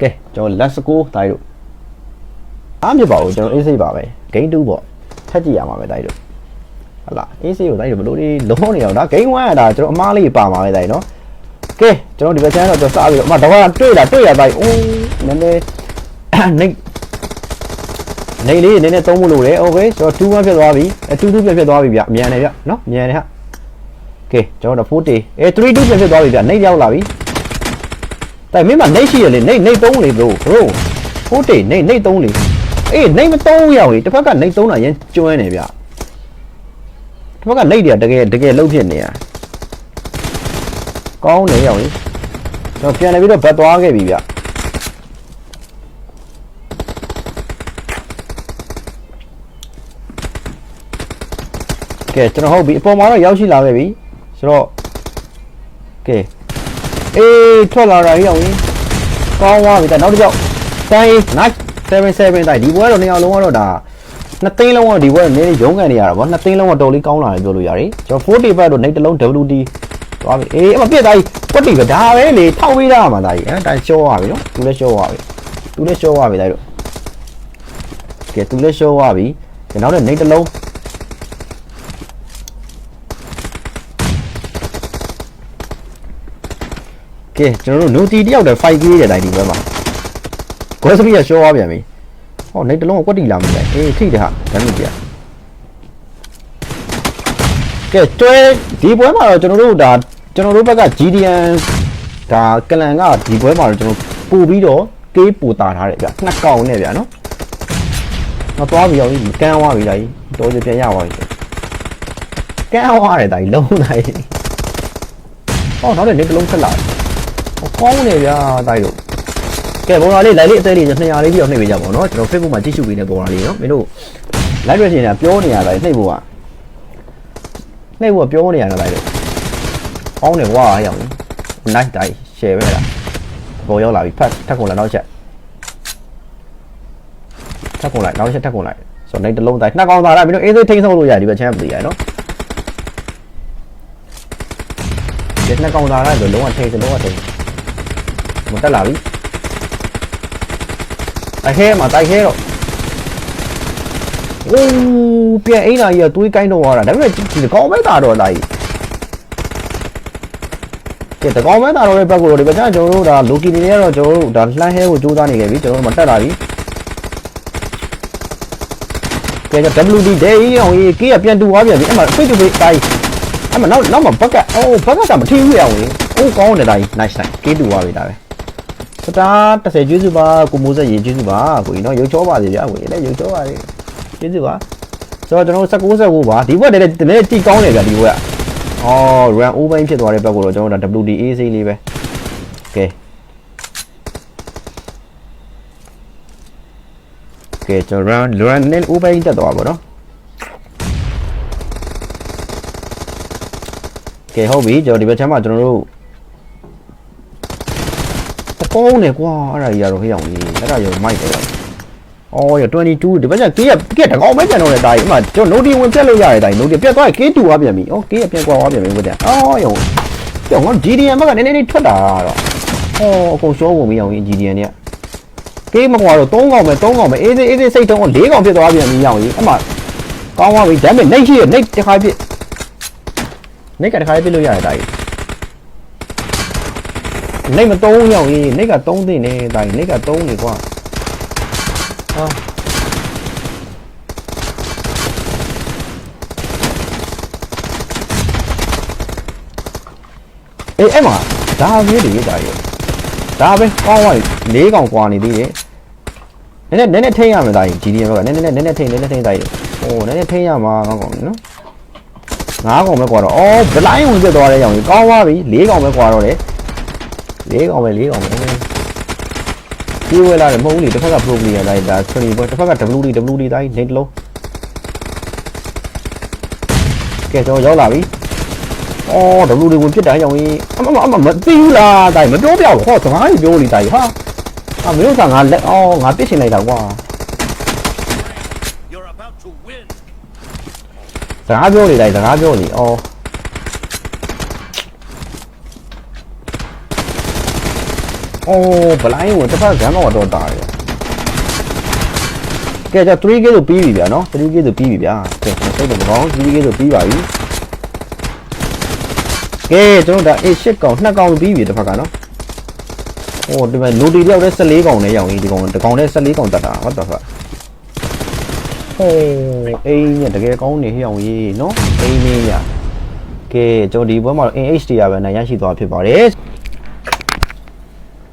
ကဲကျွန်တော် let's go တိုင်းတို့အားမြစ်ပါဘူးကျွန်တော် AC ပါပဲ game 2ပေါ့ထက်ကြည့်ရမှာပဲတိုင်းတို့ဟလာ AC ကိုတိုင်းတို့ဘလို့ဒီလုံးနေတော့ဒါ game 1ကဒါကျွန်တော်အမားလေးပါမှာပဲတိုင်းနော်ကဲကျွန်တော်ဒီဘက်ချမ်းတော့ကျွန်တော်စပြီးတော့အမတော့တွေ့လာတွေ့ရတိုင်းအိုးနည်းနည်းနေနေလေးနည်းနည်းသုံးဖို့လိုတယ်โอเคကျွန်တော်2 1ဖြစ်သွားပြီအဲ2 2ပြဖြစ်သွားပြီဗျအမြန်တယ်ဗျနော်မြန်တယ်ဟာကဲကျွန်တော်တို့40အဲ3 2ပြဖြစ်သွားပြီဗျနေရောက်လာပြီ တိုင်မင်းမနှိတ်ရှိရလေနှိတ်နှိတ်သုံးလေ bro bro ဟုတ်တယ်နှိတ်နှိတ်သုံးလေအေးနှိတ်မသုံးရအောင်လေတစ်ဖက်ကနှိတ်သုံးတာရန်ကျွမ်းနေဗျတစ်ဖက်ကနှိတ်တွေကတကယ်တကယ်လှုပ်ဖြစ်နေတာကောင်းနေရအောင်လေကျွန်တော်ပြန်နေပြီးတော့ဘတ်သွားခဲ့ပြီဗျကဲကျွန်တော်ဟုတ်ပြီအပေါ်မှာတော့ရောက်ရှိလာခဲ့ပြီဆိုတော့ကဲ အေးထွက်လာတာကြီးအောင်ကြီးကောင်းသွားပြီတဲ့နောက်တစ်ကြောက်တိုင်း nice 77တိုက်ဒီဘွဲတော့နှစ်ယောက်လုံးကတော့ဒါနှစ်သိန်းလုံးကဒီဘွဲနည်းနည်းရုံးကန်နေရတာဗောနှစ်သိန်းလုံးကတော်လေးကောင်းလာတယ်ပြောလို့ရတယ်ကျွန်တော်40ဘတ်တော့နေတစ်လုံး WD သွားပြီအေးအမပြစ်သားကြီးကွက်တီပဲဒါပဲလေထောက်ပေးတာမှာဒါကြီးအဲဒါရှော့သွားပြီနော်သူလည်းရှော့သွားပြီသူလည်းရှော့သွားပြီတိုက်တော့ကဲသူလည်းရှော့သွားပြီနောက်တော့နေတစ်လုံး ကဲကျွန်တော်တို့ noti တယောက်တည်း 5k တဲ့တိုင်းဒီဘက်မှာ grocery ကရှော့သွားပြန်ပြီဟောနေတစ်လုံးကကွက်တီလာမလဲအေးထိတယ်ဟာဒါမှမပြကဲတွဲဒီပွဲမှာတော့ကျွန်တော်တို့ဒါကျွန်တော်တို့ဘက်က GDN ဒါကလန်ကဒီပွဲမှာတော့ကျွန်တော်ပို့ပြီးတော့ကေးပို့တာထားတယ်ဗျနှစ်ကောင်နဲ့ဗျနော်မသွားပြီရောကြီးကန်းသွားပြီဒါကြီးတော်ကြပြန်ရသွားပြီကန်းသွားတယ်ဒါကြီးလုံးလိုက်ဟောနောက်တဲ့နေတစ်လုံးဆက်လာတယ်ဟော ကောင်းနေဗျာတိုက်လို့ကဲဘောလာလေးလိုက်လေးအသေးလေး200လေးပြီးတော့နှိပ်ပေးကြပါဦးနော်ကျွန်တော် Facebook မှာကြည့်ရှုပေးနေဘောလာလေးနော်မင်းတို့ live version ကပြောနေရတာနှိပ်ဖို့ကနှိပ်ဖို့ကပြောနေရတာလိုက်လို့ကောင်းတယ်ကွာရောင် nice တိုင်း share ပဲလားဘောရောက်လာပြီဖတ်ထက်ကုန်လာနောက်ချက်ထက်ကုန်လိုက်နောက်ချက်ထက်ကုန်လိုက်ဆိုတော့နေတစ်လုံးတိုင်းနှစ်ကောင်သားလားမင်းတို့အေးသေးထိန်းဆုံးလို့ရတယ်ဒီဘက်ချမ်းမသိရနော်ဒီနှစ်ကောင်သားလားဆိုလုံးဝထိန်းစလုံးဝထိန်း မတက်လာပြီအဟဲမှာတိုက်ခဲတော့အိုးပြန်အိမ်လာကြီးကတွေးကိုင်းတော့သွားတာဒါပေမဲ့ဒီကောင်ပဲတာတော့လာကြီးကဲတကောင်မဲတာတော့တဲ့ဘက်ကိုတော့ဒီဘက်ကကျွန်တော်တို့ဒါလိုကီနေတွေကတော့ကျွန်တော်တို့ဒါလှမ်းဟဲကိုစူးစမ်းနေခဲ့ပြီကျွန်တော်တို့မတက်လာပြီကဲကျွန်တော် WD day အောင်ကြီးကေးကပြန်တူသွားပြန်ပြီအဲ့မှာဖိတ်တူပေးတိုင်းအဲ့မှာနောက်နောက်မှာဘက်ကအိုးဘက်ကကမထီးဘူးရအောင်ကြီးအိုးကောင်းတယ်တိုင်း nice nice ကေးတူသွားပြီဒါပဲ စတာ30ကျွေးစုပါကိုမိုးဆက်ရေကျွေးစုပါကိုကြီးနော်ရုပ်ချောပါစေဗျာကိုကြီးလည်းရုပ်ချောပါစေကျွေးစုပါဆိုတော့ကျွန်တော်တို့19 19ပါဒီဘက်တည်းတည်းတိကောင်းတယ်ဗျာဒီဘက်ကအော် run over ဖြစ်သွားတဲ့ဘက်ကိုတော့ကျွန်တော်တို့ WDA စိလေးပဲကဲကဲကျွန်တော် run run နဲ့ over တက်သွားပါတော့ကဲဟုတ်ပြီကျွန်တော်ဒီဘက်ချမ်းမှာကျွန်တော်တို့ ကောင်းတယ်ကွာအဲ့ဒါကြီးကတော့ဟေးအောင်ကြီးအဲ့ဒါရောမိုက်တယ်အော်ရ22ဒီဘက်ကကေးကကေးတကောင်ပဲပြန်တော့တဲ့တာကြီးအမှကျွန်တော် note ဝင်ပြတ်လို့ရတယ်တာကြီး note ပြတ်သွားကေးတူသွားပြန်ပြီအော်ကေးကပြန်ကွာသွားပြန်ပြီဘုရားအော်ရောကျောင်းက GDN ဘက်ကနည်းနည်းလေးထွက်တာတော့ဟောအကုန်ရှောကုန်ပြီအောင်ကြီး GDN เนี่ยကေးမကွာတော့3កောင်ပဲ3កောင်ပဲအေးသေးအေးသေးစိတ်တုံး4កောင်ဖြစ်သွားပြန်ပြီအောင်ကြီးအမှကောင်းသွားပြီဒါပေမဲ့နှိတ်ရှိရနှိတ်တစ်ခါဖြစ်နှိတ်ကတစ်ခါပြစ်လို့ရတယ်တာကြီး နှိတ်မသုံးရောက်ကြီးနှိတ်ကသုံးသိနေတာကြီးနှိတ်ကသုံးနေကွာ ဟာအေးအဲ့မှာဒါမျိုးတွေဒါရောဒါပဲကောင်းသွားပြီ၄កောင်ကွာနေသေးတယ်နည်းနည်းနည်းနည်းထိန်းရမယ်ဒါကြီး GDM ဘက်ကနည်းနည်းနည်းနည်းထိန်းနည်းနည်းထိန်းဒါကြီးဟိုနည်းနည်းထိန်းရမှာကောင်းကောင်းနော်ငါးកောင်ပဲကွာတော့အော်ဗလိုင်းဝင်ပြတ်သွားတဲ့ရောင်ကြီးကောင်းသွားပြီ၄កောင်ပဲကွာတော့တယ် ၄កောင်ပဲ၄កောင်ပဲပြေးဝဲလာတယ်မဟုတ်ဘူးလေတစ်ဖက်က pro player လိုက်ဒါ20ပွဲတစ်ဖက်က WD WD တိုင်းနေတလုံးကဲကျွန်တော်ရောက်လာပြီအော် WD ဝင်ပြစ်တိုင်းရောင်ကြီးအမမအမမသိဘူးလားတိုင်းမပြောပြဘူးဟောစကားကြီးပြောနေတိုင်းဟာအမင်းတို့ကငါလက်အော်ငါပြစ်ချင်လိုက်တာကွာ You're about to win. စကားပြောနေတိုင်းစကားပြောနေအော် အိုးဘလိုင်းကိုတစ်ဖက်ဂန်တော့တော့တာတယ်ကဲကြာ 3k ဆိုပြီးပြီဗျာနော် 3k ဆိုပြီးပြီဗျာကဲစိတ်တော့မကောင်း 3k ဆိုပြီးပါပြီကဲကျွန်တော်ဒါ A8 ကောင်2ကောင်ပြီးပြီတစ်ဖက်ကနော်ဟိုဒီမှာ loading တယောက်နဲ့14ကောင်နဲ့ရောင်ကြီးဒီကောင်ဒီကောင်နဲ့14ကောင်တက်တာဟုတ်တော့ဟုတ်ဟိုးအိမ်ညတကယ်ကောင်းနေဟျောင်ကြီးနော်အိမ်လေးညကဲကျွန်တော်ဒီဘွဲမှာတော့ NH တရားပဲနဲ့ရရှိသွားဖြစ်ပါတယ်